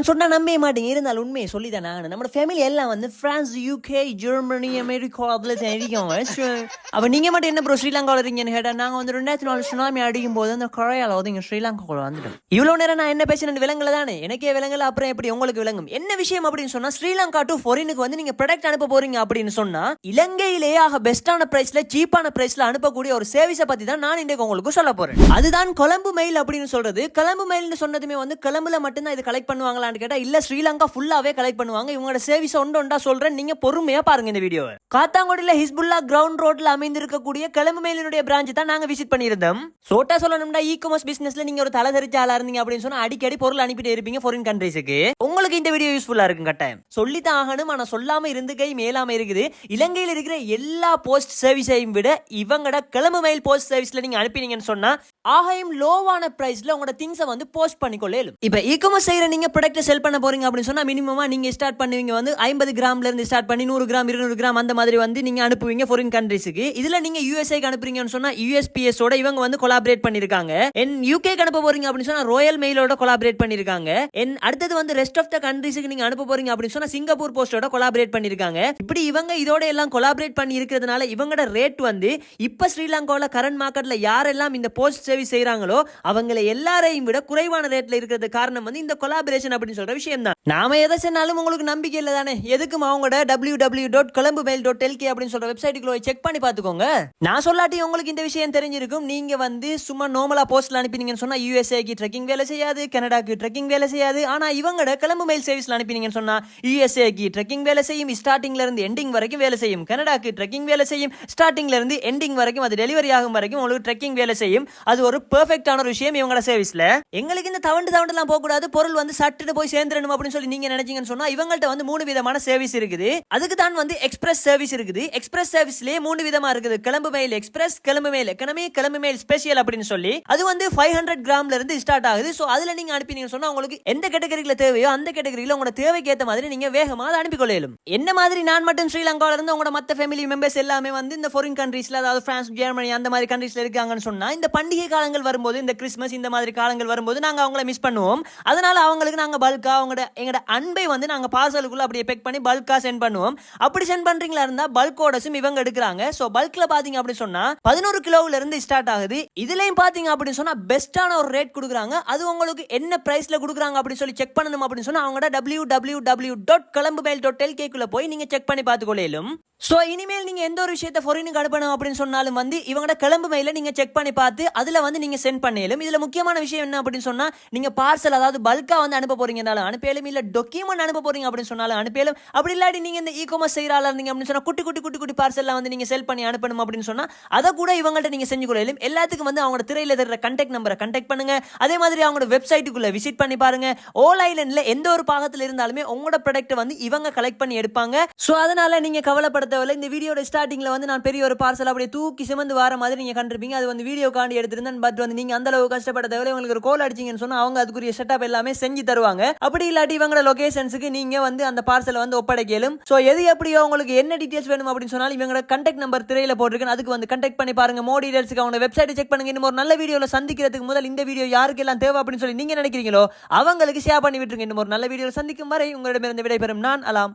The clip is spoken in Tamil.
நான் சொன்னா நம்பவே மாட்டேங்க இருந்தாலும் உண்மையை சொல்லி தான் நான் நம்ம ஃபேமிலி எல்லாம் வந்து பிரான்ஸ் யூகே ஜெர்மனி அமெரிக்கா அதில் தெரியும் அப்போ நீங்கள் மட்டும் என்ன ப்ரோ ஸ்ரீலங்காவில் இருக்கீங்கன்னு கேட்டால் நாங்கள் வந்து ரெண்டாயிரத்தி நாலு சுனாமி அடிக்கும் போது அந்த கொழையால வந்து இங்க ஸ்ரீலங்காக்குள்ள வந்துடும் இவ்வளவு நேரம் நான் என்ன பேசினேன் விலங்குல தானே? எனக்கே விலங்குல அப்புறம் எப்படி உங்களுக்கு விளங்கும்? என்ன விஷயம் அப்படின்னு சொன்னால் ஸ்ரீலங்கா டு ஃபாரினுக்கு வந்து நீங்கள் ப்ராடக்ட் அனுப்ப போறீங்க அப்படின்னு சொன்னால் இலங்கையிலேயே ஆக பெஸ்ட்டான ப்ரைஸில் சீப்பான ப்ரைஸில் அனுப்பக்கூடிய ஒரு சர்வீஸை பற்றி தான் நான் இன்றைக்கு உங்களுக்கு சொல்ல போகிறேன் அதுதான் கொழம்பு மெயில் அப்படின்னு சொல்கிறது கொழம்பு மெயில்னு சொன்னதுமே வந்து கொழம்புல மட்டும்தான் இது கலெக்ட் பண்ணுவாங்களா பண்ணுவாங்களான்னு கேட்டா இல்ல ஸ்ரீலங்கா ஃபுல்லாவே கலெக்ட் பண்ணுவாங்க. இவங்களோட சர்வீஸ் ஒன்று ஒன்றா சொல்றேன். நீங்க பொறுமையா பாருங்க இந்த வீடியோவை காத்தாங்குடியில ஹிஸ்புல்லா கிரவுண்ட் ரோட்ல அமைந்திருக்கக்கூடிய கிளம்பு மேலினுடைய பிரான்ச் தான் நாங்க விசிட் பண்ணியிருந்தோம். சோட்டா சொல்லணும்னா இ காமர்ஸ் பிசினஸ்ல நீங்க ஒரு தலை தெரிஞ்ச ஆளா இருந்தீங்க அப்படின்னு சொன்னா அடிக்கடி பொருள் அனுப்பிட்டு இருப்பீங்க ஃபாரின் கண்ட்ரீஸுக்கு உங்களுக்கு இந்த வீடியோ யூஸ்ஃபுல்லா இருக்கும் கட்டாயம். சொல்லித்தான் ஆகணும் ஆனா சொல்லாம இருந்து கை மேலாம இருக்குது. இலங்கையில் இருக்கிற எல்லா போஸ்ட் சர்வீஸையும் விட இவங்கட கிளம்பு மெயில் போஸ்ட் சர்வீஸ்ல நீங்க அனுப்பினீங்கன்னு சொன்னா ஆகையும் லோவான பிரைஸ்ல உங்களோட திங்ஸை வந்து போஸ்ட் பண்ணிக்கொள்ளேலும் இப்ப இ காமர்ஸ் செய்யற நீங்க ப்ராடக்ட் செல் பண்ண போறீங்க அப்படின்னு சொன்னால் மினிமமாக நீங்கள் ஸ்டார்ட் பண்ணுவீங்க. வந்து ஐம்பது கிராம்லேருந்து ஸ்டார்ட் பண்ணி நூறு கிராம் இருநூறு கிராம் அந்த மாதிரி வந்து நீங்கள் அனுப்புவீங்க ஃபாரின் கண்ட்ரிஸுக்கு இதில் நீங்கள் யூஎஸ்ஏக்கு அனுப்புறீங்கன்னு சொன்னால் யூஎஸ்பிஎஸோட இவங்க வந்து கொலாபரேட் பண்ணியிருக்காங்க என் யூகேக்கு அனுப்ப போறீங்க அப்படின்னு சொன்னால் ரோயல் மெயிலோட கொலாபரேட் பண்ணியிருக்காங்க என் அடுத்தது வந்து ரெஸ்ட் ஆஃப் த கண்ட்ரிஸுக்கு நீங்கள் அனுப்ப போறீங்க அப்படின்னு சொன்னால் சிங்கப்பூர் போஸ்டோட கொலாபரேட் பண்ணியிருக்காங்க இப்படி இவங்க இதோட எல்லாம் கொலாபரேட் பண்ணி இருக்கிறதுனால இவங்களோட ரேட் வந்து இப்போ ஸ்ரீலங்காவில் கரண்ட் மார்க்கெட்டில் யாரெல்லாம் இந்த போஸ்ட் சர்வீஸ் செய்கிறாங்களோ அவங்களை எல்லாரையும் விட குறைவான ரேட்டில் இருக்கிறது காரணம் வந்து இந்த கொலாபரேஷன் அப்படின்னு சொல்ற விஷயம் தான் நாம எதை சொன்னாலும் உங்களுக்கு நம்பிக்கை இல்லை தானே எதுக்கும் அவங்களோட W W dot Colombo mail dot LK அப்படின்னு சொல்ற வெப்சைட்டுக்குள்ள செக் பண்ணி பார்த்துக்கோங்க. நான் சொல்லாட்டி உங்களுக்கு இந்த விஷயம் தெரிஞ்சிருக்கும். நீங்க வந்து சும்மா நார்மலா போஸ்ட்ல அனுப்பினீங்கன்னு சொன்னா யூஎஸ்ஏக்கு ட்ரெக்கிங் வேலை செய்யாது கனடாக்கு ட்ரெக்கிங் வேலை செய்யாது. ஆனா இவங்களோட கிளம்பு மெயில் சர்வீஸ்ல அனுப்பினீங்கன்னு சொன்னா யூஎஸ்ஏக்கு ட்ரெக்கிங் வேலை செய்யும். ஸ்டார்டிங்ல இருந்து எண்டிங் வரைக்கும் வேலை செய்யும். கனடாக்கு ட்ரெக்கிங் வேலை செய்யும். ஸ்டார்டிங்ல இருந்து எண்டிங் வரைக்கும் அது டெலிவரி ஆகும் வரைக்கும் உங்களுக்கு ட்ரெக்கிங் வேலை செய்யும். அது ஒரு பெர்ஃபெக்டான ஒரு விஷயம் இவங்களோட சர்வீஸ்ல எங்களுக்கு இந்த தவண்டு தவண்டுலாம் போக கூடாது பொருள் வந்து சட்டுன்னு போய் சேர்ந்துடணும் அப்படின்னு சொல்லி நீங்க நினைச்சீங்கன்னு சொன்னா இவங்கள்ட்ட வந்து மூணு விதமான சர்வீஸ் இருக்குது. அதுக்கு தான் வந்து எக்ஸ்பிரஸ் சர்வீஸ் இருக்குது. எக்ஸ்பிரஸ் சர்வீஸ்லயே மூணு விதமா இருக்குது. கிளம்பு மெயில் எக்ஸ்பிரஸ் கிளம்பு மெயில் எக்கனமி கிளம்பு மெயில் ஸ்பெஷல் அப்படின்னு சொல்லி. அது வந்து ஃபைவ் ஹண்ட்ரட் கிராம்ல இருந்து ஸ்டார்ட் ஆகுது. ஸோ அதுல நீங்க அனுப்பினீங்கன்னு சொன்னா உங்களுக்கு எந்த கேட்டகரியில தேவையோ அந்த கேட்டகரியில உங்களோட தேவைக்கு ஏற்ற மாதிரி நீங்க வேகமா அதை அனுப்பி கொள்ளையிலும் என்ன மாதிரி நான் மட்டும் ஸ்ரீலங்கால இருந்து உங்களோட மத்த ஃபேமிலி மெம்பர்ஸ் எல்லாமே வந்து இந்த ஃபாரின் கண்ட்ரீஸ்ல அதாவது பிரான்ஸ் ஜெர்மனி அந்த மாதிரி கண்ட்ரீஸ்ல இருக்காங்கன்னு சொன்னா இந்த பண்டிகை காலங்கள் வரும்போது இந்த கிறிஸ்மஸ் இந்த மாதிரி காலங்கள் வரும்போது நாங்க அவங்கள மிஸ் பண்ணுவோம். அதனால அவங்களுக்கு நாங்க பல்கா அவங்களோட எங்களோட அன்பை வந்து நாங்கள் பார்சலுக்குள்ளே அப்படியே பெக் பண்ணி பல்காக சென்ட் பண்ணுவோம். அப்படி சென்ட் பண்ணுறீங்களா இருந்தால் பல்க் ஆர்டர்ஸும் இவங்க எடுக்கிறாங்க. ஸோ பல்கில் பார்த்தீங்க அப்படின்னு சொன்னால் பதினோரு கிலோவிலேருந்து ஸ்டார்ட் ஆகுது. இதுலேயும் பார்த்தீங்க அப்படின்னு சொன்னால் பெஸ்ட்டான ஒரு ரேட் கொடுக்குறாங்க. அது உங்களுக்கு என்ன ப்ரைஸில் கொடுக்குறாங்க அப்படின்னு சொல்லி செக் பண்ணணும் அப்படின்னு சொன்னால் அவங்களோட W W W dot Colombo mail dot எல்கேக்குள்ள போய் நீங்கள் செக் பண்ணி பார்த்துக்கொள்ளையிலும் ஸோ இனிமேல் நீங்கள் எந்த ஒரு விஷயத்தை ஃபொரினுக்கு அனுப்பணும் அப்படின்னு சொன்னாலும் வந்து இவங்களோட கிளம்பு மெயில நீங்கள் செக் பண்ணி பார்த்து அதில் வந்து நீங்கள் சென்ட் பண்ணியலும் இதில் முக்கியமான விஷயம் என்ன அப்படின்னு சொன்னால் நீங்கள் பார்சல் அதாவது பல்காக வந்து அனுப்ப போகிறீங்கனாலும் அனுப்பியலும் இல்லை டொக்கியூமெண்ட் அனுப்ப போகிறீங்க அப்படின்னு சொன்னாலும் அனுப்பியலும் அப்படி இல்லாட்டி நீங்கள் இந்த இ காமர்ஸ் செய்கிறாளா இருந்தீங்க அப்படின்னு சொன்னால் குட்டி குட்டி குட்டி குட்டி பார்சல்லாம் வந்து நீங்கள் செல் பண்ணி அனுப்பணும் அப்படின்னு சொன்னால் அதை கூட இவங்கள்ட்ட நீங்கள் செஞ்சு கொள்ளையிலும் எல்லாத்துக்கும் வந்து அவங்களோட திரையில் தர கண்டெக்ட் நம்பரை கண்டெக்ட் பண்ணுங்க. அதே மாதிரி அவங்களோட வெப்சைட்டுக்குள்ளே விசிட் பண்ணி பாருங்கள் ஓல் ஐலண்டில் எந்த ஒரு பாகத்தில் இருந்தாலுமே உங்களோட ப்ராடக்ட்டை வந்து இவங்க கலெக்ட் பண்ணி எடுப்பாங்க. ஸோ அதனால் நீங்கள் கவலைப்பட தேவையில்ல இந்த வீடியோட ஸ்டார்டிங்கில் வந்து நான் பெரிய ஒரு பார்சல் அப்படியே தூக்கி சிமந்து வர மாதிரி நீங்கள் கண்டிருப்பீங்க. அது வந்து வீடியோ காண்டி எடுத்திருந்தேன். பட் வந்து நீங்கள் அந்த அளவு கஷ்டப்பட உங்களுக்கு ஒரு கோல் அடிச்சீங்கன்னு சொன்னால் அவங்க அதுக்குரிய செட்டப் எல்லாமே செஞ்சு தருவாங்க. அப்படி இல்லாட்டி இவங்களோட லொகேஷன்ஸுக்கு நீங்கள் வந்து அந்த பார்சலை வந்து ஒப்படைக்கலும். ஸோ எது எப்படியோ உங்களுக்கு என்ன டீட்டெயில்ஸ் வேணும் அப்படின்னு சொன்னாலும் இவங்களோட கண்டெக்ட் நம்பர் திரையில் போட்டிருக்கேன். அதுக்கு வந்து கண்டெக்ட் பண்ணி பாருங்க. மோ டீடைல்ஸ்க்கு அவங்க வெப்சைட்டை செக் பண்ணுங்க. இன்னும் ஒரு நல்ல வீடியோவில் சந்திக்கிறதுக்கு முதல் இந்த வீடியோ யாருக்கு எல்லாம் தேவை அப்படின்னு சொல்லி நீங்கள் நினைக்கிறீங்களோ அவங்களுக்கு ஷேர் பண்ணி விட்டுருங்க. இன்னும் ஒரு நல்ல வீடியோவில் சந்திக்கும் வரை உங்களிடமிருந்து விடைபெறும். நான் அலாம்.